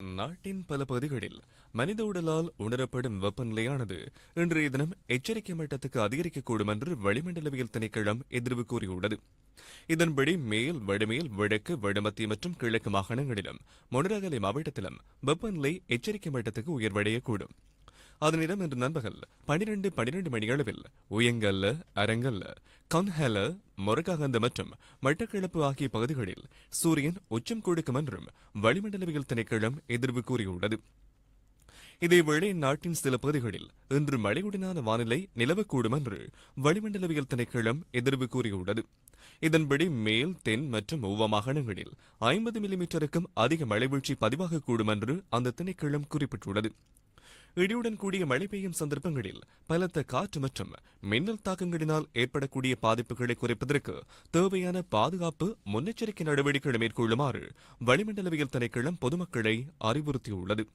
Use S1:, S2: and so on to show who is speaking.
S1: நாட்டின் பல பகுதிகளில் மனித உடலால் உணரப்படும் வெப்பநிலையானது இன்றைய தினம் எச்சரிக்கை மட்டத்துக்கு அதிகரிக்கக்கூடும் என்று வளிமண்டலவியல் திணைக்களம் எதிர்வு கூறியுள்ளது. இதன்படி மேல் வடமேல் வடக்கு வடமத்திய மற்றும் கிழக்கு மாகாணங்களிலும் மொனரகலை மாவட்டத்திலும் வெப்பநிலை எச்சரிக்கை மட்டத்துக்கு உயர்வடையக்கூடும். அதனிடம் இன்று நண்பகல் பனிரெண்டு பனிரெண்டு மணியளவில் உயங்கல்ல அரங்கல்ல கன்ஹல மொரகாகந்த மற்றும் மட்டக்கிழப்பு ஆகிய பகுதிகளில் சூரியன் உச்சம் கொடுக்கும் என்றும் வளிமண்டலவியல் திணைக்களம் எதிர்வு கூறியுள்ளது. இதேவேளை நாட்டின் சில பகுதிகளில் இன்று மழையுடனான வானிலை நிலவக்கூடும் என்று வளிமண்டலவியல் திணைக்களம் எதிர்வு கூறியுள்ளது. இதன்படி மேல் தென் மற்றும் உவ மாகாணங்களில் ஐம்பது மில்லிமீட்டருக்கும் அதிக மழை வீழ்ச்சி பதிவாகக்கூடும் என்று அந்த திணைக்களம் குறிப்பிட்டுள்ளது. இடியுடன் கூடிய மழை பெய்யும் சந்தர்ப்பங்களில் பலத்த காற்று மற்றும் மின்னல் தாக்கங்களினால் ஏற்படக்கூடிய பாதிப்புகளை குறைப்பதற்கு தேவையான பாதுகாப்பு முன்னெச்சரிக்கை நடவடிக்கைகளை மேற்கொள்ளுமாறு வளிமண்டலவியல் திணைக்களம் பொதுமக்களை அறிவுறுத்தியுள்ளது.